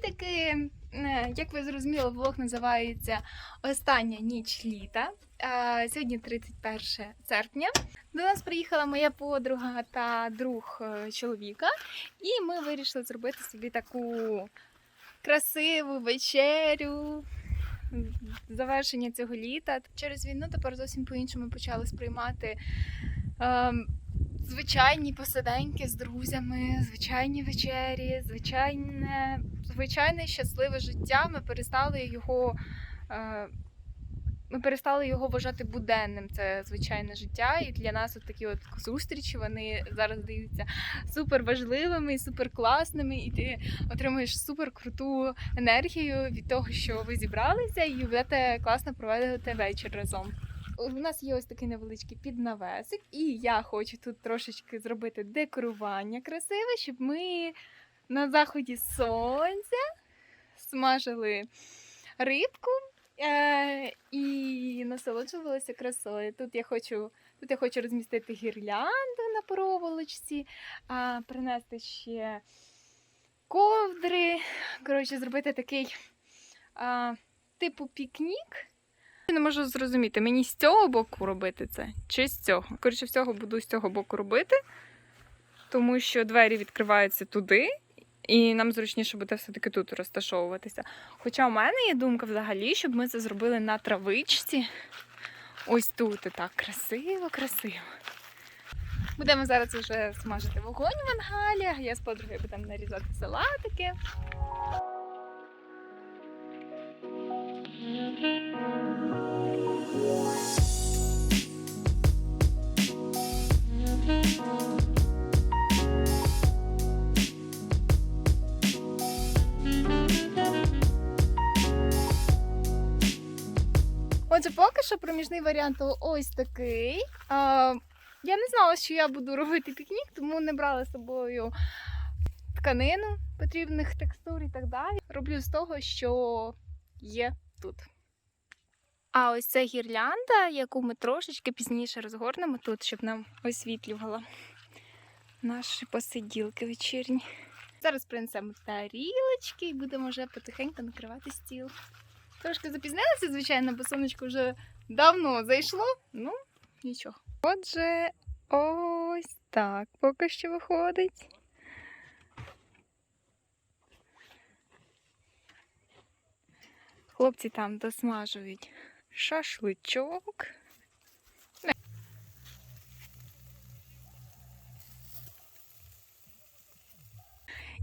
Привітики! Е, Як ви зрозуміли, влог називається Остання ніч літа. Е, Сьогодні 31 серпня. До нас приїхала моя подруга та друг е, чоловіка, і ми вирішили зробити собі таку красиву вечерю. Завершення цього літа. Через війну тепер зовсім по-іншому почали сприймати ем, звичайні посиденьки з друзями, звичайні вечері, звичайне, звичайне щасливе життя. Ми перестали його. Е, ми перестали його вважати буденним, це звичайне життя. І для нас от такі от зустрічі вони зараз здаються супер важливими і супер класними. І ти отримуєш супер круту енергію від того, що ви зібралися, і будете класно проводити вечір разом. У нас є ось такий невеличкий піднавесик, і я хочу тут трошечки зробити декорування красиве, щоб ми на заході сонця смажили рибку е- і насолоджувалися красою. Тут я хочу, тут я хочу розмістити гірлянду на проволочці, а, принести ще ковдри. Коротше, зробити такий а, типу пікнік. Не можу зрозуміти, мені з цього боку робити це чи з цього. Коротше, всього буду з цього боку робити, тому що двері відкриваються туди, і нам зручніше буде все-таки тут розташовуватися. Хоча у мене є думка взагалі, щоб ми це зробили на травичці. Ось тут і так красиво, красиво. Будемо зараз вже смажити вогонь в ангалі. а я з подругою будемо нарізати салатики. Що проміжний варіант ось такий. Я не знала, що я буду робити пікнік, тому не брала з собою тканину потрібних текстур і так далі. Роблю з того, що є тут. А ось це гірлянда, яку ми трошечки пізніше розгорнемо тут, щоб нам освітлювала наші посиділки вечірні. Зараз принесемо тарілочки і будемо вже потихеньку накривати стіл. Трошки запізнилася, звичайно, бо сонечко вже давно зайшло. Ну, нічого. Отже, ось так поки що виходить. Хлопці там досмажують шашличок.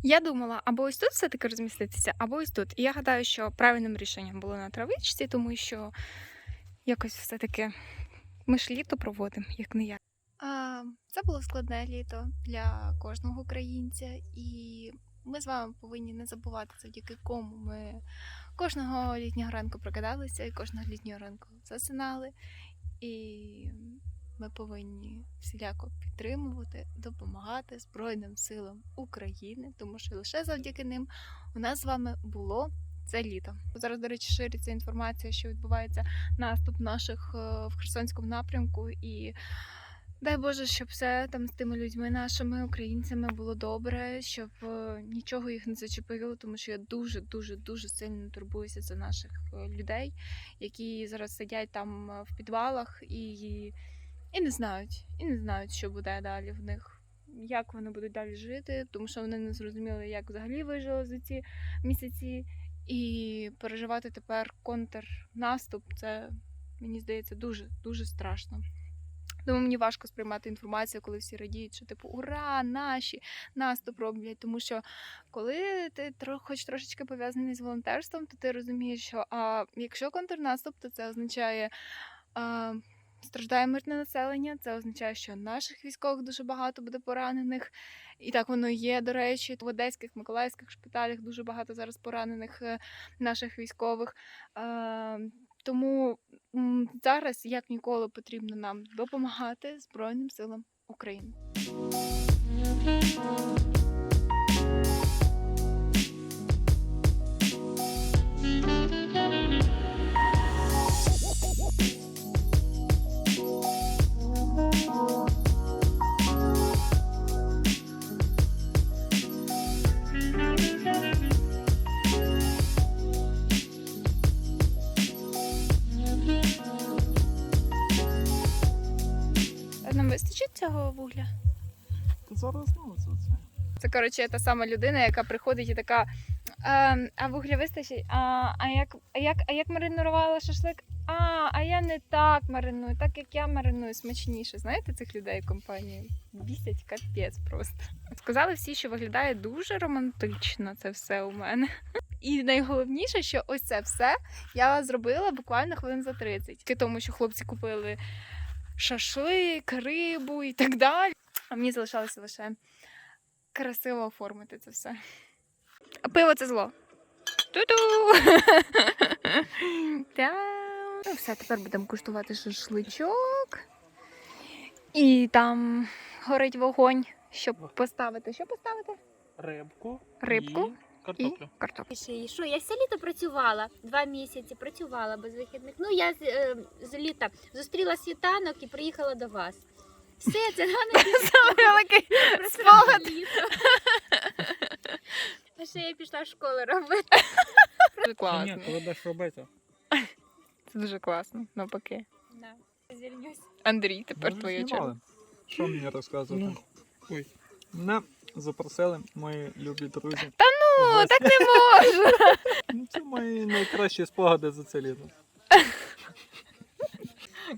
Я думала, або ось тут все-таки розміститися, або ось тут. І я гадаю, що правильним рішенням було на травичці, тому що якось все-таки ми ж літо проводимо, як не я. Це було складне літо для кожного українця, і ми з вами повинні не забувати, завдяки кому ми кожного літнього ранку прокидалися і кожного літнього ранку засинали. І ми повинні всіляко підтримувати, допомагати Збройним силам України, тому що лише завдяки ним у нас з вами було це літо. Зараз, до речі, шириться інформація, що відбувається наступ наших е, в Херсонському напрямку, і дай Боже, щоб все там з тими людьми, нашими українцями було добре, щоб е, нічого їх не зачепило, тому що я дуже, дуже, дуже сильно турбуюся за наших е, людей, які зараз сидять там в підвалах і і не знають, і не знають, що буде далі в них, як вони будуть далі жити, тому що вони не зрозуміли, як взагалі вижили за ці місяці. І переживати тепер контрнаступ, це мені здається дуже дуже страшно. Тому мені важко сприймати інформацію, коли всі радіють, що типу ура, наші наступ роблять. Тому що коли ти хоч трошечки пов'язаний з волонтерством, то ти розумієш, що а якщо контрнаступ, то це означає. А, Страждає мирне населення, це означає, що наших військових дуже багато буде поранених. І так воно є, до речі, в одеських, миколаївських шпиталях дуже багато зараз поранених е, наших військових. Е, Тому зараз, як ніколи, потрібно нам допомагати Збройним силам України. Цього вугля? Зараз ну це це. Це коротше та сама людина, яка приходить і така. А, а вугля вистачить? А, а, як, а, як, а як маринувала шашлик? А, а я не так мариную, так як я мариную смачніше. Знаєте цих людей в компанії? Бісять капець просто. Сказали всі, що виглядає дуже романтично це все у мене. І найголовніше, що ось це все я зробила буквально хвилин за 30. Тільки Тому що хлопці купили шашлик, рибу і так далі. А мені залишалося лише красиво оформити це все. А пиво це зло. Ту-ту! Ну, все, тепер будемо куштувати шашличок. І там горить вогонь, щоб поставити. Що поставити? Рибку. Рибку І картоплю. І картоплю. І що? Я все літо працювала, два місяці працювала без вихідних. Ну, я з, е, з літа зустріла світанок і приїхала до вас. Все, це рано Великий спогад. А ще я пішла в школу робити. Дуже Ні, коли будеш робити. Це дуже класно, навпаки. Да. Звільнюсь. Андрій, тепер твоя черга. Що мені розказувати? Ой. Мене запросили мої любі друзі. Ну, так не можу. Ну, Це мої найкращі спогади за це літо.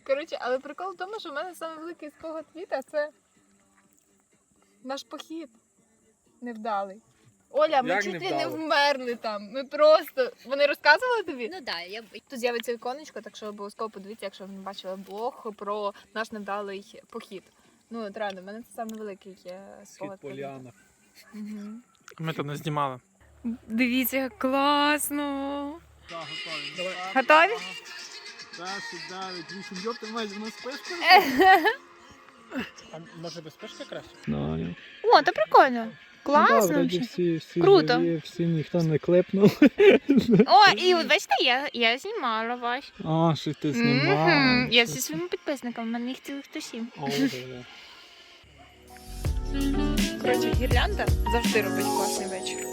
Коротше, але прикол в тому, що в мене саме великий спогад літа це наш похід невдалий. Оля, ми Як чуть ли не вмерли там. Ми просто. Вони розказували тобі? Ну да, я б- Тут з'явиться іконочка, так що обов'язково подивіться, якщо ви не бачили блог про наш невдалий похід. Ну, от реально, в мене це саме великий е, спогад. про літо. Мгм. Ми то не знімали. Дивіться, як класно. Так, готові. Готові? 10, 9, 8, йоп, ти маєш на спишку? А може без пешки краще? Ну, О, то прикольно. Класно. вроді всі, всі Круто. живі, всі ніхто не клепнув. О, і от бачите, я, я знімала вас. А, що ти Мгм. знімав? Я зі своїми підписниками, в мене їх цілих 107. О, добре. Коротше, гірлянда завжди робить класний вечір.